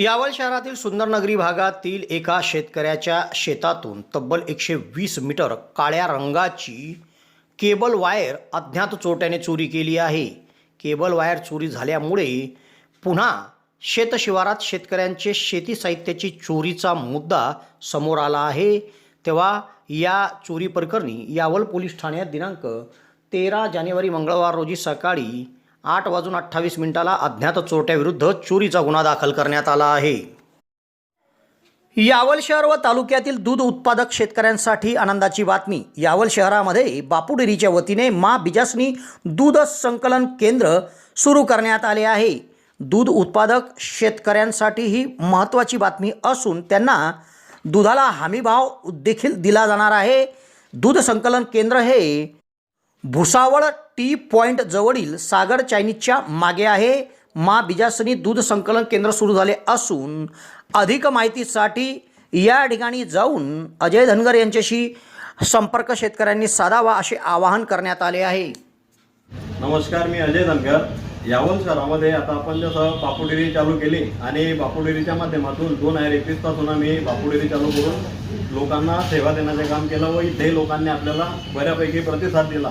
यावल शहरातील सुंदरनगरी भागातील एका शेतकऱ्याच्या शेतातून तब्बल एकशे वीस मीटर काळ्या रंगाची केबल वायर अज्ञात चोट्याने चोरी केली आहे. केबल वायर चोरी झाल्यामुळे पुन्हा शेतशिवारात शेतकऱ्यांचे शेती साहित्याची चोरीचा मुद्दा समोर आला आहे. तेव्हा या चोरी प्रकरणी यावल पोलीस ठाण्यात दिनांक तेरा जानेवारी मंगळवार रोजी सकाळी आठ वाजून अठ्ठावीस मिनिटाला अज्ञात चोरट्याविरुद्ध चोरीचा गुन्हा दाखल करण्यात आला आहे. यावल शहर व तालुक्यातील दूध उत्पादक शेतकऱ्यांसाठी आनंदाची बातमी. यावल शहरामध्ये बापुडेरीच्या वतीने मा बिजासनी दूध संकलन केंद्र सुरू करण्यात आले आहे. दूध उत्पादक शेतकऱ्यांसाठी ही महत्त्वाची बातमी असून त्यांना दुधाला हमीभाव देखील दिला जाणार आहे. दूध संकलन केंद्र हे भुसावळ टी पॉईंट जवळील सागर चायनीजच्या मागे आहे. मा बिजासनी दूध संकलन केंद्र सुरू झाले असून अधिक माहितीसाठी या ठिकाणी जाऊन अजय धनगर यांच्याशी संपर्क शेतकऱ्यांनी साधावा असे आवाहन करण्यात आले आहे. नमस्कार मी अजय धनगर. यावल शहरामध्ये आता आपण जसं बापूडेरी चालू केली आणि बापुडेरीच्या माध्यमातून दोन हजार एकवीसपासून आम्ही बापुडेरी चालू करून लोकांना सेवा देण्याचे काम केलं व इथे लोकांनी आपल्याला बऱ्यापैकी प्रतिसाद दिला.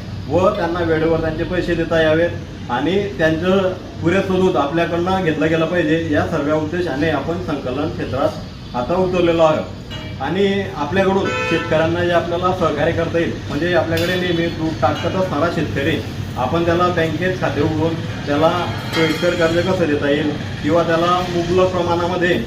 व त्यांना वेळेवर त्यांचे पैसे देता यावेत आणि त्यांचं पुरेसं दूध आपल्याकडनं घेतलं गेलं पाहिजे. या सर्व उद्देशाने आपण संकलन क्षेत्रात आता उतरलेलो आहोत. आणि आपल्याकडून शेतकऱ्यांना जे आपल्याला सहकार्य करता येईल म्हणजे आपल्याकडे नेहमी दूध टाकत असणारा शेतकरी आपण त्याला बँकेत खाते उघडून त्याला सोयीस्कर कर्ज कसं देता येईल किंवा त्याला मुबलक प्रमाणामध्ये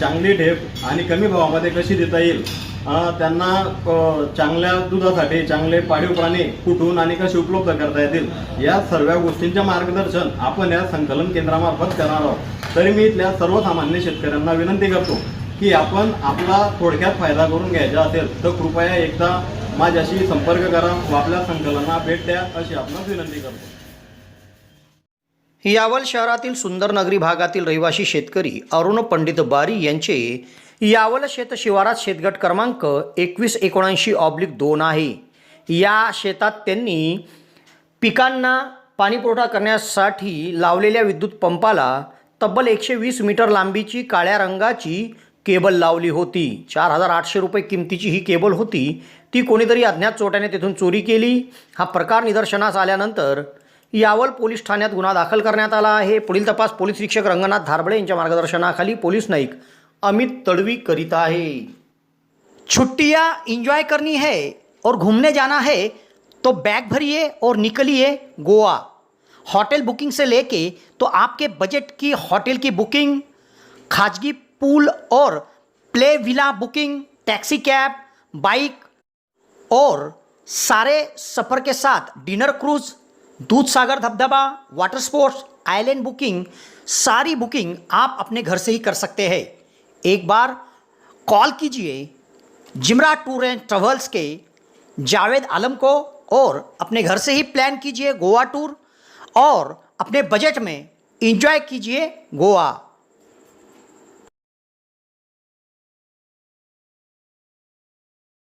चांगली ढेप आणि कमी भावामध्ये कशी देता येईल त्यांना चांगल्या दुधासाठी चांगले पाळीव प्राणी कुठून आणि कसे उपलब्ध करता येतील या सर्व गोष्टींचे मार्गदर्शन आपण या संकलन केंद्रामार्फत करणार आहोत. तरी मी इथल्या सर्वसामान्य शेतकऱ्यांना विनंती करतो की आपण आपला थोडक्यात फायदा करून घ्यायचा असेल तर कृपया एकदा माझ्याशी संपर्क करा व आपल्या संकलना भेट द्या अशी आपण विनंती करतो. यावल शहरातील सुंदरनगरी भागातील रहिवासी शेतकरी अरुण पंडित बारी यांचे यावल शेत शिवारात शेतगट क्रमांक एकवीस एकोणऐंशी ऑब्लिक दोन आहे. या शेतात त्यांनी पिकांना पाणीपुरवठा करण्यासाठी लावलेल्या विद्युत पंपाला तब्बल एकशे वीस मीटर लांबीची काळ्या रंगाची केबल लावली होती. चार हजार आठशे रुपये किमतीची ही केबल होती. ती कोणीतरी अज्ञात चोट्याने तिथून चोरी केली. हा प्रकार निदर्शनास आल्यानंतर यावल पोलीस ठाण्यात गुन्हा दाखल करण्यात आला आहे. पुढील तपास पोलीस निरीक्षक रंगनाथ धारबळे यांच्या मार्गदर्शनाखाली पोलीस नाईक अमित तडवी करीता है। छुट्टियाँ इंजॉय करनी है और घूमने जाना है तो बैग भरिए और निकलिए गोवा। होटल बुकिंग से लेके तो आपके बजट की होटल की बुकिंग, खाजगी पूल और play villa booking taxi cab bike और सारे सफ़र के साथ डिनर क्रूज दूध सागर धबधबा वाटर स्पोर्ट्स आइलैंड बुकिंग, सारी बुकिंग आप अपने घर से ही कर सकते हैं। एक बार कॉल कीजिए जिमरा टूर एंड ट्रेवल्स के जावेद आलम को और अपने घर से ही प्लान कीजिए गोवा टूर और अपने बजट में इंजॉय कीजिए गोवा।